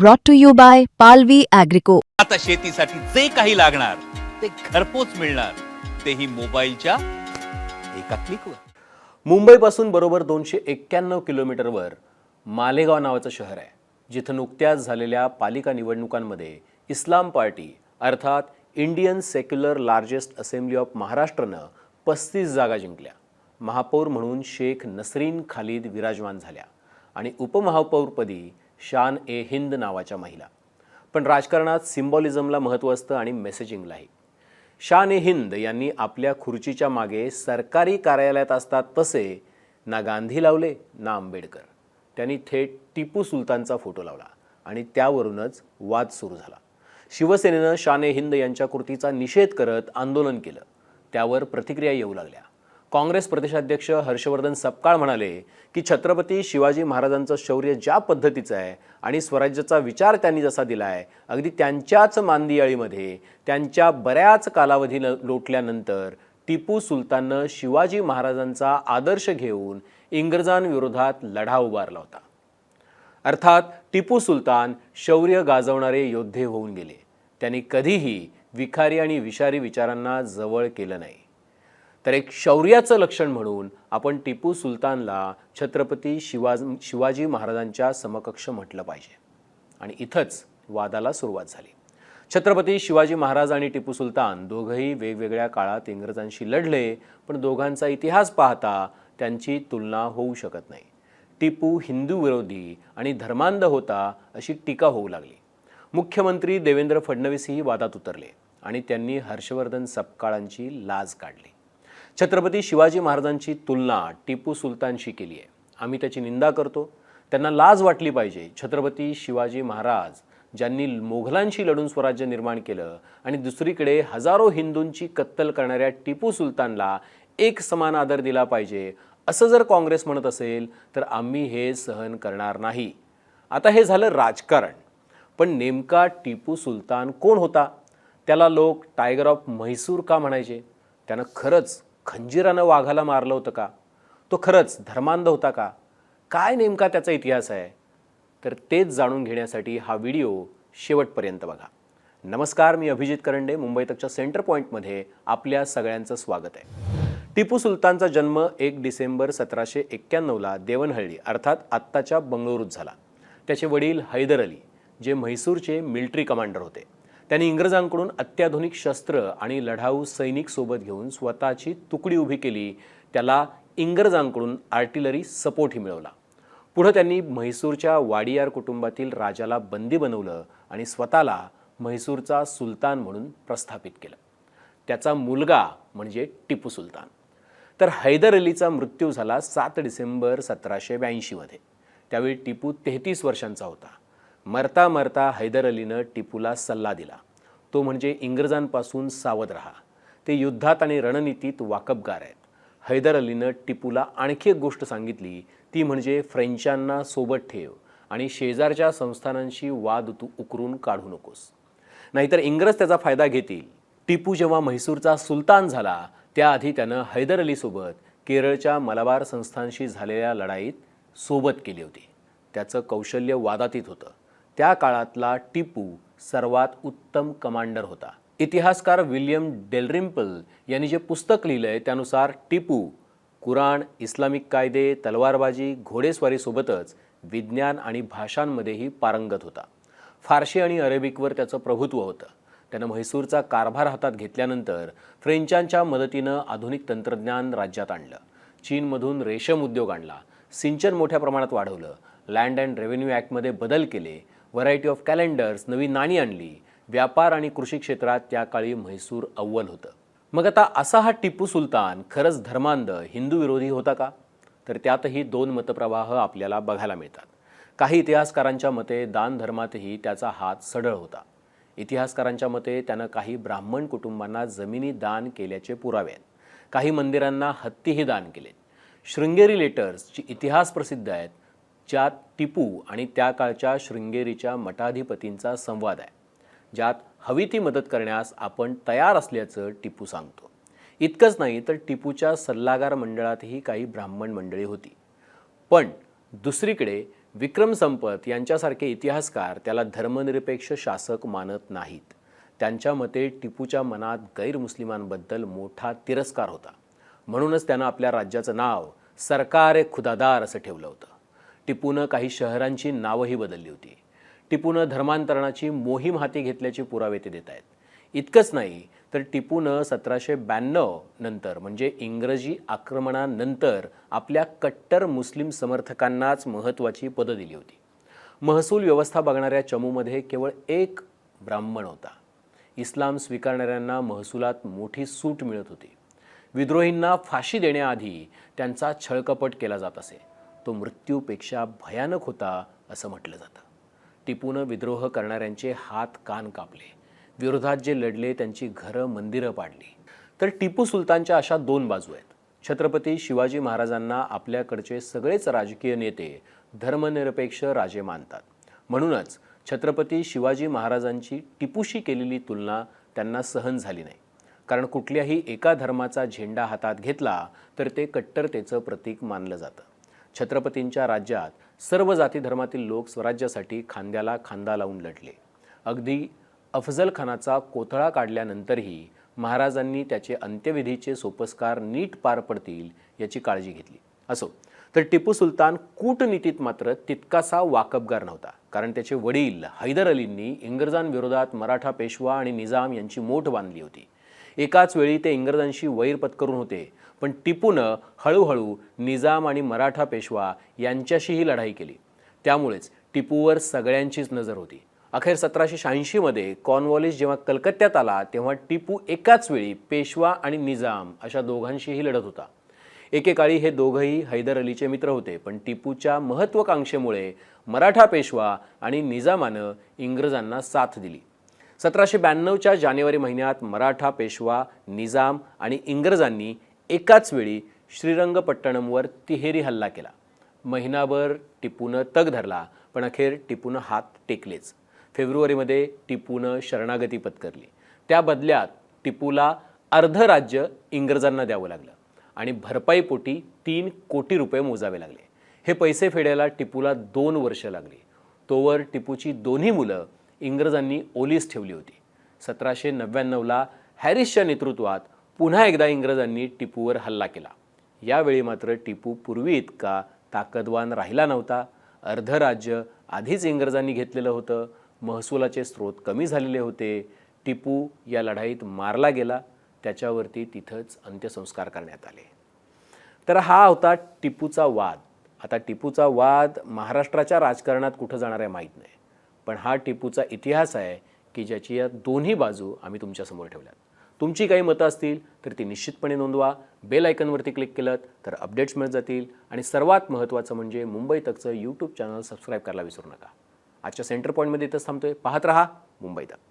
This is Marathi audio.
brought to you by Palvi Agrico. आता शेतीसाठी जे काही लागणार ते घरपोच मिळणार. तेही मोबाईलच्या एका क्लिकवर मुंबईपासून बरोबर दोनशे एक्क्याण्णव किलोमीटरवर मालेगाव नावाचं शहर आहे जिथं नुकत्याच झालेल्या पालिका निवडणुकांमध्ये इस्लाम पार्टी अर्थात Indian secular largest assembly of महाराष्ट्रनं पस्तीस जागा जिंकल्या. महापौर म्हणून शेख नसरीन खालिद विराजमान झाल्या आणि उपमहापौरपदी शान ए हिंद नावाच्या महिला. पण राजकारणात सिम्बॉलिझमला महत्त्व असतं आणि मेसेजिंगलाही. शान ए हिंद यांनी आपल्या खुर्चीच्या मागे सरकारी कार्यालयात असतात तसे ना गांधी लावले ना आंबेडकर. त्यांनी थेट टिपू सुलतानचा फोटो लावला आणि त्यावरूनच वाद सुरू झाला. शिवसेनेनं शान ए हिंद यांच्या कृतीचा निषेध करत आंदोलन केलं. त्यावर प्रतिक्रिया येऊ लागल्या. काँग्रेस प्रदेशाध्यक्ष हर्षवर्धन सपकाळ म्हणाले की छत्रपती शिवाजी महाराजांचं शौर्य ज्या पद्धतीचं आहे आणि स्वराज्याचा विचार त्यांनी जसा दिला आहे अगदी त्यांच्याच मांदियाळीमध्ये त्यांच्या बऱ्याच कालावधी लोटल्यानंतर टिपू सुलताननं शिवाजी महाराजांचा आदर्श घेऊन इंग्रजांविरोधात लढा उभारला होता. अर्थात टिपू सुलतान शौर्य गाजवणारे योद्धे होऊन गेले. त्यांनी कधीही विखारी आणि विषारी विचारांना जवळ केलं नाही. तर एक शौर्याचं लक्षण म्हणून आपण टिपू सुलतानला छत्रपती शिवाज शिवाजी महाराजांच्या समकक्ष म्हटलं पाहिजे. आणि इथंच वादाला सुरुवात झाली. छत्रपती शिवाजी महाराज आणि टिपू सुलतान दोघंही वेगवेगळ्या काळात इंग्रजांशी लढले पण दोघांचा इतिहास पाहता त्यांची तुलना होऊ शकत नाही. टिपू हिंदू विरोधी आणि धर्मांध होता अशी टीका होऊ लागली. मुख्यमंत्री देवेंद्र फडणवीसही वादात उतरले आणि त्यांनी हर्षवर्धन सपकाळांची लाज काढली. छत्रपती शिवाजी महाराजांची तुलना टिपू सुलतानशी केली आहे. आम्ही त्याची निंदा करतो. त्यांना लाज वाटली पाहिजे. छत्रपती शिवाजी महाराज ज्यांनी मोघलांशी लढून स्वराज्य निर्माण केलं आणि दुसरीकडे हजारो हिंदूंची कत्तल करणाऱ्या टिपू सुलतानला एक समान आदर दिला पाहिजे असं जर काँग्रेस म्हणत असेल तर आम्ही हे सहन करणार नाही. आता हे झालं राजकारण. पण नेमका टिपू सुलतान कोण होता? त्याला लोक टायगर ऑफ म्हैसूर का म्हणायचे? त्यानं खरंच खंजिरानं वाघाला मारलं होतं का? तो खरंच धर्मांध होता का? काय नेमका त्याचा इतिहास आहे? तर तेच जाणून घेण्यासाठी हा व्हिडिओ शेवटपर्यंत बघा. नमस्कार मी अभिजित करंडे मुंबई तकच्या सेंटर पॉईंटमध्ये आपल्या सगळ्यांचं स्वागत आहे. टिपू सुलतानचा जन्म एक डिसेंबर सतराशे एक्क्याण्णवला देवनहಳ್ಳಿ अर्थात आत्ताच्या बंगळुरूत झाला. त्याचे वडील हैदर अली जे म्हैसूरचे मिलिटरी कमांडर होते. त्यांनी इंग्रजांकडून अत्याधुनिक शस्त्र आणि लढाऊ सैनिक सोबत घेऊन स्वतःची तुकडी उभी केली. त्याला इंग्रजांकडून आर्टिलरी सपोर्टही मिळवला. पुढं त्यांनी म्हैसूरच्या वाडियार कुटुंबातील राजाला बंदी बनवलं आणि स्वतःला म्हैसूरचा सुलतान म्हणून प्रस्थापित केलं. त्याचा मुलगा म्हणजे टिपू सुलतान. तर हैदर अलीचा मृत्यू झाला सात डिसेंबर सतराशे ब्याऐंशीमध्ये त्यावेळी टिपू तेहतीस वर्षांचा होता. मरता मरता हैदर अलीनं टिपूला सल्ला दिला. तो म्हणजे इंग्रजांपासून सावध राहा. ते युद्धात आणि रणनीतीत वाकबगार आहेत. हैदर अलीनं टिपूला आणखी एक गोष्ट सांगितली. ती म्हणजे फ्रेंचांना सोबत ठेव आणि शेजारच्या संस्थानांशी वाद तू उकरून काढू नकोस. नाहीतर इंग्रज त्याचा फायदा घेतील. टिपू जेव्हा म्हैसूरचा सुलतान झाला त्याआधी त्यानं हैदर अलीसोबत केरळच्या मलाबार संस्थांशी झालेल्या लढाईत सोबत केली होती. त्याचं कौशल्य वादातीत होतं. त्या काळातला टिपू सर्वात उत्तम कमांडर होता. इतिहासकार विल्यम डेलरिम्पल यांनी जे पुस्तक लिहिलं आहे त्यानुसार टिपू कुराण इस्लामिक कायदे तलवारबाजी घोडेस्वारीसोबतच विज्ञान आणि भाषांमध्येही पारंगत होता. फारशी आणि अरेबिकवर त्याचं प्रभुत्व होतं. त्यानं म्हैसूरचा कारभार हातात घेतल्यानंतर फ्रेंचांच्या मदतीनं आधुनिक तंत्रज्ञान राज्यात आणलं. चीनमधून रेशम उद्योग आणला. सिंचन मोठ्या प्रमाणात वाढवलं. लँड अँड रेव्हेन्यू ॲक्टमध्ये बदल केले. व्हरायटी ऑफ कॅलेंडर्स नवी नाणी आणली. व्यापार आणि कृषी क्षेत्रात त्या काळी म्हैसूर अव्वल होतं. मग आता असा हा टिपू सुलतान खरंच धर्मांध हिंदू विरोधी होता का? तर त्यातही दोन मतप्रवाह आपल्याला बघायला मिळतात. काही इतिहासकारांच्या मते दान धर्मातही त्याचा हात सढळ होता. इतिहासकारांच्या मते त्यानं काही ब्राह्मण कुटुंबांना जमिनी दान केल्याचे पुरावे आहेत काही मंदिरांना हत्तीही दान केले शृंगेरी लेटर्सची इतिहास प्रसिद्ध आहेत. ज्यात टिपू आणि त्या काळच्या शृंगेरीच्या मठाधिपतींचा संवाद आहे ज्यात हवी ती मदत करण्यास आपण तयार असल्याचं टिपू सांगतो. इतकंच नाही तर टिपूच्या सल्लागार मंडळातही काही ब्राह्मण मंडळी होती. पण दुसरीकडे विक्रम संपत यांच्यासारखे इतिहासकार त्याला धर्मनिरपेक्ष शासक मानत नाहीत. त्यांच्या मते टिपूच्या मनात गैरमुस्लिमांबद्दल मोठा तिरस्कार होता. म्हणूनच त्यानं आपल्या राज्याचं नाव सरकार ए खुदादार असं ठेवलं होतं. टिपूनं काही शहरांची नावंही बदलली होती. टिपूनं धर्मांतरणाची मोहीम हाती घेतल्याचे पुरावे ते देत आहेत. इतकंच नाही तर टिपूनं सतराशे ब्याण्णव नंतर म्हणजे इंग्रजी आक्रमणानंतर आपल्या कट्टर मुस्लिम समर्थकांनाच महत्त्वाची पदं दिली होती. महसूल व्यवस्था बघणाऱ्या चमूमध्ये केवळ एक ब्राह्मण होता. इस्लाम स्वीकारणाऱ्यांना महसुलात मोठी सूट मिळत होती. विद्रोहींना फाशी देण्याआधी त्यांचा छळकपट केला जात असे. तो मृत्यूपेक्षा भयानक होता असं म्हटलं जातं. टिपूनं विद्रोह करणाऱ्यांचे हात कान कापले. विरोधात जे लढले त्यांची घरं मंदिरं पाडली. तर टिपू सुलतानच्या अशा दोन बाजू आहेत. छत्रपती शिवाजी महाराजांना आपल्याकडचे सगळेच राजकीय नेते धर्मनिरपेक्ष राजे मानतात. म्हणूनच छत्रपती शिवाजी महाराजांची टिपूशी केलेली तुलना त्यांना सहन झाली नाही. कारण कुठल्याही एका धर्माचा झेंडा हातात घेतला तर ते कट्टरतेचं प्रतीक मानलं जातं. छत्रपतींच्या राज्यात सर्व जाती धर्मातील लोक स्वराज्यासाठी खांद्याला खांदा लावून लढले. अगदी अफजल खानाचा कोथळा काढल्यानंतरही महाराजांनी त्याचे अंत्यविधीचे सोपस्कार नीट पार पडतील याची काळजी घेतली. असो तर टिपू सुलतान कूटनीतीत मात्र तितकासा वाकबगार नव्हता कारण त्याचे वडील हैदर अलींनी इंग्रजांविरोधात मराठा पेशवा आणि निजाम यांची मोठ बांधली होती. एकाच वेळी ते इंग्रजांशी वैर पत्करून होते पण टिपूनं हळूहळू निजाम आणि मराठा पेशवा यांच्याशीही लढाई केली. त्यामुळेच टिपूवर सगळ्यांचीच नजर होती. अखेर सतराशे शहाऐंशीमध्ये कॉर्नवॉलिस जेव्हा कलकत्त्यात आला तेव्हा टिपू एकाच वेळी पेशवा आणि निजाम अशा दोघांशीही लढत होता. एकेकाळी हे दोघंही हैदर अलीचे मित्र होते पण टिपूच्या महत्त्वाकांक्षेमुळे मराठा पेशवा आणि निजामानं इंग्रजांना साथ दिली. सतराशे ब्याण्णवच्या जानेवारी महिन्यात मराठा पेशवा निजाम आणि इंग्रजांनी एकाच वेळी श्रीरंगपट्टणमवर तिहेरी हल्ला केला. महिनाभर टिपूनं तग धरला पण अखेर टिपूनं हात टेकलेच. फेब्रुवारीमध्ये टिपूनं शरणागती पत्करली. त्या बदल्यात टिपूला अर्ध राज्य इंग्रजांना द्यावं लागलं आणि भरपाईपोटी तीन कोटी रुपये मोजावे लागले. हे पैसे फेडायला टिपूला दोन वर्ष लागली. तोवर टिपूची दोन्ही मुलं इंग्रजांनी ओलीस ठेवली होती. सतराशे नव्याण्णवला हॅरिसच्या नेतृत्वात पुन्हा एकदा इंग्रजांनी टिपूवर हल्ला केला. यावेळी मात्र टिपू पूर्वी इतका ताकदवान राहिला नव्हता. अर्ध राज्य आधीच इंग्रजांनी घेतलेलं होतं. महसुलाचे स्रोत कमी झालेले होते. टिपू या लढाईत मारला गेला. त्याच्यावरती तिथंच अंत्यसंस्कार करण्यात आले. तर हा होता टिपूचा वाद. आता टिपूचा वाद महाराष्ट्राच्या राजकारणात कुठं जाणार आहे माहीत नाही. पण हा टिपूचा इतिहास आहे की ज्याची या दोन्ही बाजू आम्ही तुमच्यासमोर ठेवल्यात. तुमची काही मतं असतील तर ती निश्चितपणे नोंदवा. बेल आयकनवरती क्लिक केलं तर अपडेट्स मिळत जातील. आणि सर्वात महत्त्वाचं म्हणजे मुंबई तकचं यूट्यूब चॅनल सबस्क्राईब करायला विसरू नका. आजच्या सेंटर पॉईंटमध्ये इथंच थांबतोय. पाहत रहा मुंबई तक.